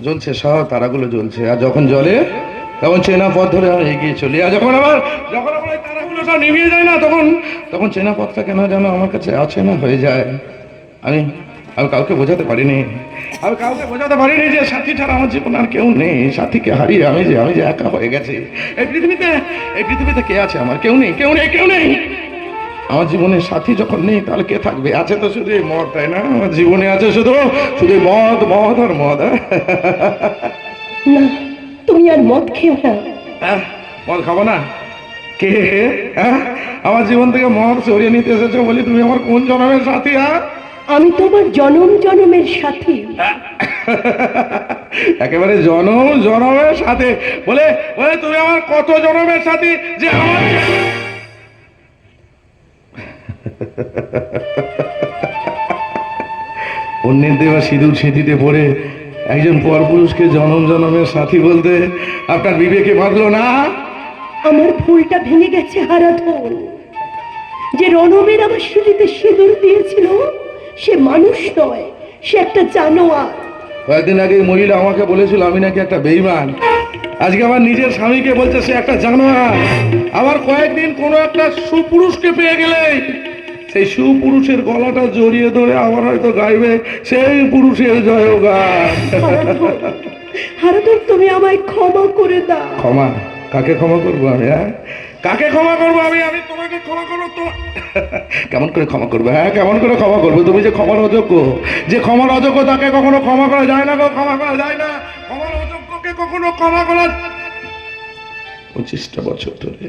জ্বলছে সব তারাগুলো জ্বলছে। আর যখন জ্বলে, তখন চেনা পথ ধরে এগিয়ে চলি। আর যখন আবার, যখন ওই তারাগুলো সব নিভিয়ে যায় না, তখন তখন চেনা পথটা কেন যেন আমার কাছে অচেনা হয়ে যায়। আমি আমি কাউকে বোঝাতে পারিনি। আমি কাউকে বোঝাতে পারিনি যে সাথী ছাড়া আমার জীবন আর কেউ নেই। সাথীকে হারিয়ে আমি যে আমি যে একা হয়ে গেছি। এই পৃথিবীতে এই পৃথিবীতে কে আছে আমার? কেউ নেই কেউ নেই কেউ নেই। আমার জীবনে সাথী যখন নেই তাহলে কে থাকবে? আছে তো শুধু এই মদ তাই না? আমার জীবনে আছে শুধু শুধু মদ মদ আর মদ? না তুমি আর মদ খেও না। হ্যাঁ? মদ খাব না? কে? হ্যাঁ? আমার জীবন থেকে মদ সরিয়ে নিতে এসেছ বলি তুমি আমার কোন জনমের সাথী হ্যাঁ? আমি তোমার জনম জনমের সাথী। একেবারে জনম জনমের সাথে। বলে বলে তুমি আমার কত জনমের সাথী যে আমার অন্যের দেওয়া সিঁদুর স্মৃতিতে পড়ে একজন পরপুরুষকে জনম জনমের সাথী বলতে আপনার বিবেকে বাঁধলো না? আমার ভুলটা ভেঙে গেছে হারাধন। যে রণবীর আমার স্মৃতিতে সিঁদুর দিয়েছিল সে মানুষ নয় সে একটা জানোয়ার। কয়েকদিন আগে মহিলা আমাকে বলেছিল আমি নাকি একটা বেইমান আজকে আমার নিজের স্বামীকে বলছে সে একটা জানোয়ার। আবার কয়েকদিন কোনো একটা সুপুরুষকে পেয়ে গেলে সেই সুপুরুষের গলাটা জড়িয়ে ধরে আবার হয়তো গাইবে সেই পুরুষের জয়গান। হারাধন হারাধন তুমি আমায় ক্ষমা করে দাও। ক্ষমা? কাকে ক্ষমা করব আমি হ্যাঁ? কাকে ক্ষমা করব আমি? আমি তোমাকে ক্ষমা করব তো কেমন করে ক্ষমা করব হ্যাঁ? কেমন করে ক্ষমা করব? তুমি যে ক্ষমার অযোগ্য যে ক্ষমার অযোগ্য তাকে কখনো ক্ষমা করা যায় না ক্ষমা করা যায় না। ক্ষমার অযোগ্যকে কখনো ক্ষমা করা পঁচিশটা বছর ধরে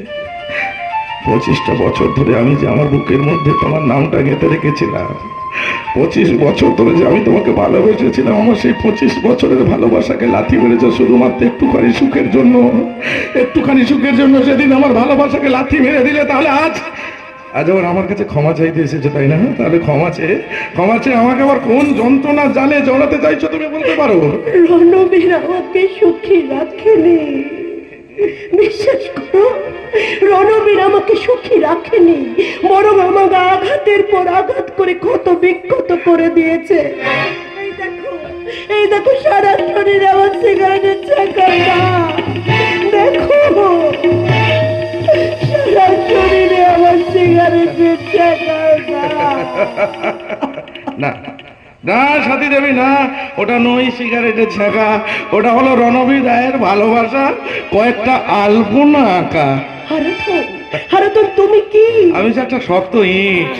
পঁচিশটা বছর ধরে আমি যে আমার বুকের মধ্যে তোমার নামটা গেঁথে রেখেছিলাম, পঁচিশ বছর ধরে যে আমি তোমাকে ভালোবেসেছিলাম, আমার সেই পঁচিশ বছরের ভালোবাসাকে লাথি মেরেছ শুধুমাত্র একটুখানি সুখের জন্য। একটুখানি সুখের জন্য সেদিন আমার ভালোবাসাকে লাথি মেরে দিলে, তাহলে আজ আজ আবার আমার কাছে ক্ষমা চাইতে এসেছে, তাই না? তাহলে ক্ষমা চেয়ে ক্ষমা চেয়ে আমাকে আবার কোন যন্ত্রণা জালে জড়াতে চাইছো তুমি বলতে পারো? রণবীর আমাকে সুখী রাখেনি। বিশ্বাস করো আমাকে সুখী রাখেনি বরং আমাকে আঘাতের পর আঘাত করে ক্ষত বিক্ষত করে দিয়েছে। এই দেখো সারা শরীরে আমার সিগারেটের চাকা দেখো সারা শরীরে আমার সিগারেটের চাকা না না সাথী দেবী না ওটা নই সিগারেটের ছাকা ওটা হলো রণবীর রায়ের ভালোবাসা কয়েকটা আলপনা আঁকা। হারাতন হারাতন তুমি কি? আমি যে একটা শক্ত ইট।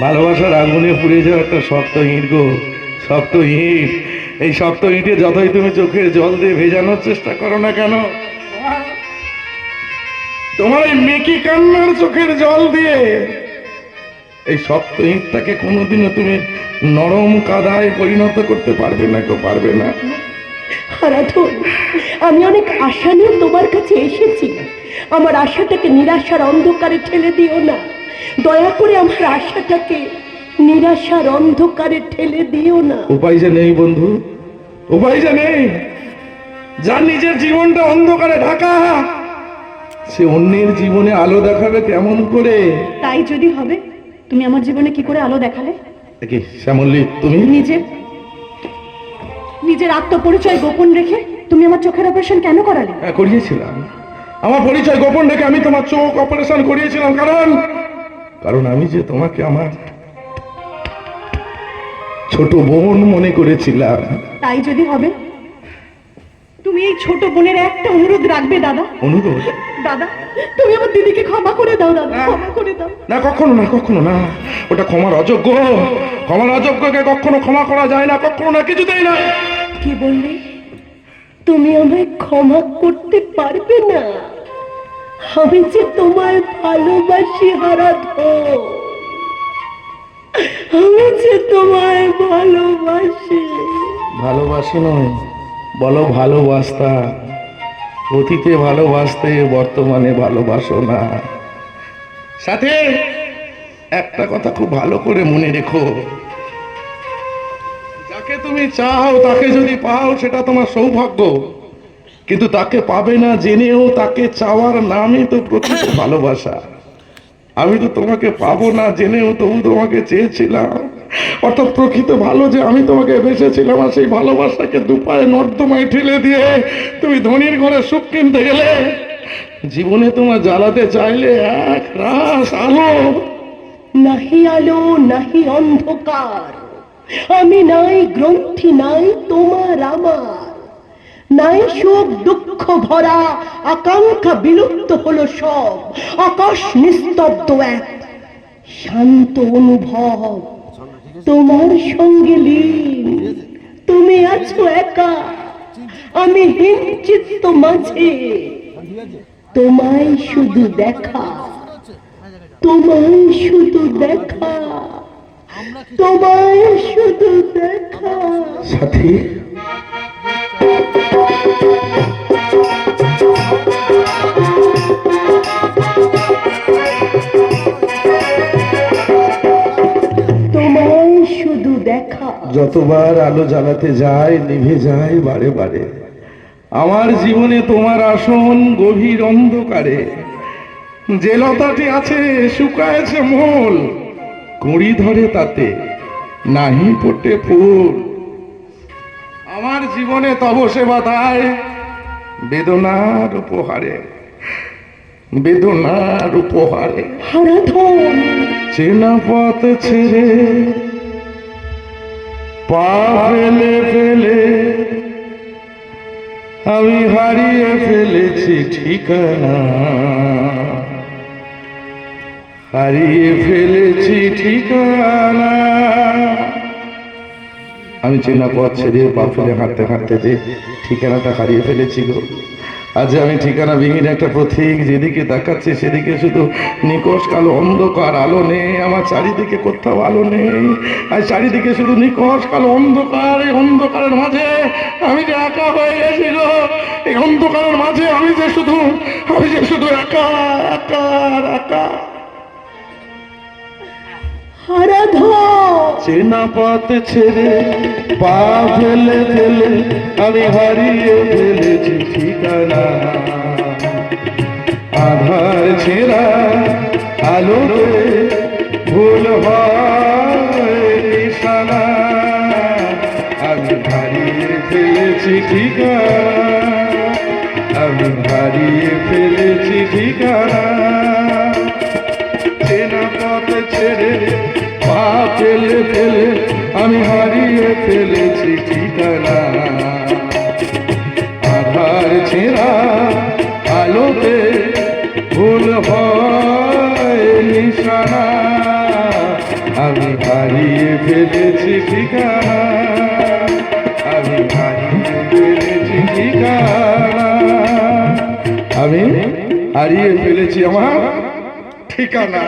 ভালোবাসার আগুনে পুড়ে যাওয়া একটা শক্ত ইট গো শক্ত ইট। এই শক্ত ইটে যতই তুমি চোখের জল দিয়ে ভেজানোর চেষ্টা করো না কেন তোমার এই মেকি কান্নার চোখের জল দিয়ে এই শক্ত ইটটাকে কোনোদিনও তুমি নরম কাদায় পরিণত করতে পারবে না গো পারবে না। হারাধন আমি অনেক আশা নিয়ে তোমার কাছে এসেছি আমার আশাটাকে নিরাশার অন্ধকারে ঠেলে দিও না। দয়া করে আমার আশাটাকে নিরাশার অন্ধকারে ঠেলে দিও না। উপায় যে নেই বন্ধু উপায় যে নেই। যার নিজের জীবনটা অন্ধকারে ঢাকা সে অন্যের জীবনে আলো দেখাবে কেমন করে? তাই যদি হবে তুমি আমার জীবনে কি করে আলো দেখালে? কি শ্যামল্লি তুমি? নিজের নিজের আত্মপরিচয় গোপন রেখে তুমি আমার চোখের অপারেশন কেন করালে? হ্যাঁ, করিয়েছিলাম। আমার পরিচয় গোপন রেখে আমি তোমার চোখ অপারেশন করিয়েছিলাম কারণ কারণ আমি যে তোমাকে আমার ছোট বোন মনে করেছিলাম। তাই যদি হবে তুমি এই ছোট বোনের একটা অনুরোধ রাখবে দাদা। অনুরোধ? দাদা তুমি আমার দিদিকে ক্ষমা করে দাও দাদা ক্ষমা করে দাও। না কখনো না কখনো না। ওটা ক্ষমার অযোগ্য। ক্ষমার অযোগ্যকে কখনো ক্ষমা করা যায় না কখনো না কিছুতেই না। কি বললি? তুমি আমায় ক্ষমা করতে পারবে না। আমি যে তোমায় ভালোবাসি, হারাধ। আমি যে তোমায় ভালোবাসি। ভালোবাসি নয়, বলো ভালোবাসতা। অতীতে ভালোবাসতে বর্তমানে ভালোবাসো না। সাথে একটা কথা খুব ভালো করে মনে রেখো। যাকে তুমি চাও, তাকে যদি পাও, সেটা তোমার সৌভাগ্য। কিন্তু তাকে পাবে না জেনেও তাকে চাওয়ার নামই তো প্রকৃত ভালোবাসা। আমি তো তোমাকে পাবো না জেনেও তবু তোমাকে চেয়েছিলাম। অর্থাৎ প্রকৃত ভালো যে আমি তোমাকে বেসেছিলাম আর সেই ভালোবাসাকে দুপায়ে নর্দমায় ঠেলে দিয়ে তুমি ধনির ঘরে সুখ কিনতে গেলে জীবনে তোমার জ্বালাতে চাইলে এক রাস আলো। নাহি আলো নাহি অন্ধকার। আমি নাই গ্রন্থি নাই তোমার আমার। নাই সুখ দুঃখ ভরা আকাঙ্ক্ষা বিলুপ্ত হলো সব। আকাশ নিস্তব্ধ এক শান্ত অনুভব। তোমার সঙ্গে লীন তুমি আছো একা। আমি হিঞ্চিত্ত মাঝে, তোমায় শুধু দেখা। তোমায় শুধু দেখা। তোমায় শুধু দেখা। সাথী যতবার আলো জ্বালাতে যায় নিভে যায় বারে বারে। আমার জীবনে তোমার আসন গভীর অন্ধকারে। যে লতাটি আছে শুকায়েছে মূল। কুড়ি ধরে তাতে নাহি ফোটে ফুল। আমার জীবনে তব সেবা তাই বেদনার উপহারে। বেদনার উপহারে। চেনা পথ ছেড়ে পা ফেলে ফেলে আমি হারিয়ে ফেলেছি ঠিকানা। হারিয়ে ফেলেছি ঠিকানা। আমি চেনা পথ ছেড়ে পা ফেলে হাঁটতে হাঁটতে যে ঠিকানাটা হারিয়ে ফেলেছি গো। আজ আমি ঠিকানা বিহীন একটা পথিক যেদিকে তাকাচ্ছি সেদিকে শুধু নিকশ কালো অন্ধকার আলো নেই, আমার চারিদিকে কোথাও আলো নেই। আর চারিদিকে শুধু নিকশ কালো অন্ধকার, এই অন্ধকারের মাঝে আমি যে একা হয়ে গেছিল এই অন্ধকারের মাঝে আমি যে শুধু, আমি যে শুধু একা একা একা। চেনা পথ ছেড়ে পা ফেলে ফেলে আমি হারিয়ে ফেলেছি ঠিকানা। আধার ছেঁড়া আলোতে ভুল নিশানা। আমি হারিয়ে ফেলেছি ঠিকানা। আমি হারিয়ে ফেলেছি ঠিকানা। ফেলে ফেলে আমি হারিয়ে ফেলেছি ঠিকানা। আধার ছেঁড়া আলোতে ভুল হয় নিশানা। আমি হারিয়ে ফেলেছি ঠিকানা। আমি হারিয়ে ফেলেছি ঠিকানা। আমি হারিয়ে ফেলেছি আমার ঠিকানা।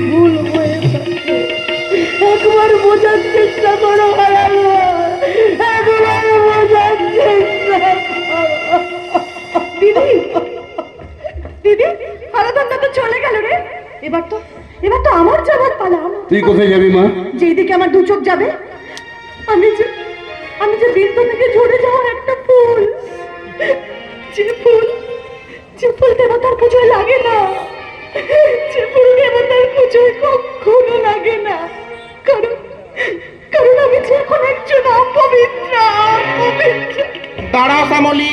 ভুল হয়ে একবার বোঝার চেষ্টা করো একবার বোঝার চেষ্টা দিদি দিদি হারাধনটা তো চলে গেল রে। এবার তো এবার তো আমার যাবার পালা। তুই কোথায় যাবি মা? যেদিকে আমার দু চোখ যাবে আমি যে আমি যে বৃন্দ থেকে ঝরে যাওয়া একটা ফুল। যে ফুল যে ফুল দেবতার পুজোয় লাগে না। যে ফুল দেবতার পুজোয় কখনো লাগে না। কারণ কারণ আমি যে এখন একজন অপবিত্র অপবিত্র। দাঁড়াও শ্যামলি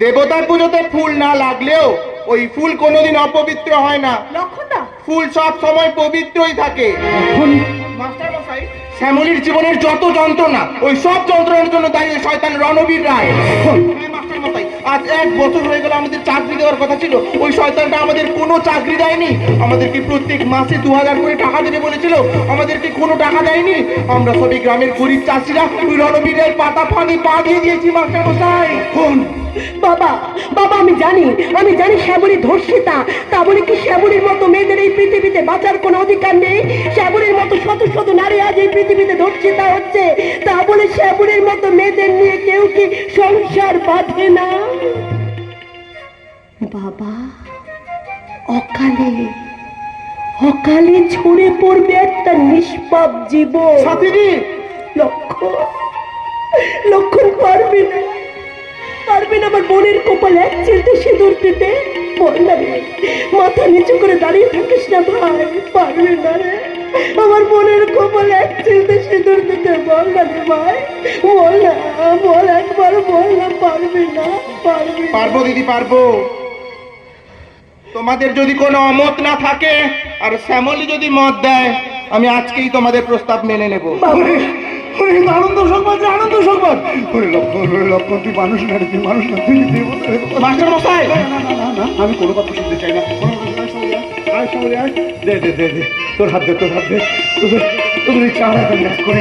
দেবতার পুজোতে ফুল না লাগলেও ওই ফুল কোনোদিন অপবিত্র হয় না। ফুল সব সময় পবিত্রই থাকে। মাস্টার মশাই শ্যামলির জীবনের যত যন্ত্রণা ওই সব যন্ত্রণার জন্য দাঁড়িয়ে শয়তান রণবীর রায়। হ্যাঁ, মাস্টার আজ এক বছর হয়ে গেল আমাদের চাকরি দেওয়ার কথা ছিল। ওই শয়তানটা আমাদের কোনো চাকরি দেয়নি। আমাদেরকে প্রত্যেক মাসে দু হাজার করে টাকা দেবে বলেছিল। আমাদেরকে কোনো টাকা দেয়নি। আমরা সবই গ্রামের গরিব চাষিরা ওই রণবীরের পাতা ফাঁদে পা দিয়ে দিয়েছি মাস্টার মশাই বাবা বাবা আমি জানি আমি জানি শ্যামলী ধর্ষিতা। তা বলে কি শ্যামলীর মতো মেয়েদের এই পৃথিবীতে বাঁচার কোনো অধিকার নেই? শ্যামলীর মতো শত শত নারী আজ এই পৃথিবীতে ধর্ষিতা হচ্ছে। তা বলে শ্যামলীর মতো মেয়েদের নিয়ে কেউ কি সংসার বাঁধে না? বাবা অকালে অকালে ঝরে পড়বে একটা নিষ্পাপ জীবন। লক্ষণ লক্ষণ পারবে না। পারবে না আমার বোনের কপাল এক চিলতে সিঁদুর দিতে? বল না রে মাথা নিচু করে দাঁড়িয়ে থাকিস না ভাই পারবে না রে। আমার বোনের কপাল এক চিলতে সিঁদুর দিতে বল না রে ভাই। বল না বল একবার বল না পারবে না পারবে পারব দিদি পারব। তোমাদের যদি কোনো অমত না থাকে আর শ্যামলি যদি মত দেয় আমি আজকেই তোমাদের প্রস্তাব মেনে নেব। বাবা ওরে আনন্দ সংবাদ রে, আনন্দ সংবাদ। ওরে লক্ষণ ওরে লক্ষণ তুই মানুষ না রে, তুই মানুষ না তুই দেবতা রে বাবা। মাস্টার মশাই! না না না না আমি কোনো কথা শুনতে চাই না। কোনো কথা আয় সামনে আয়, আয় সামনে আয়। দে দে দে দে। তোর হাত দে তোর হাত দে। তোদের তোদের এই চারা করে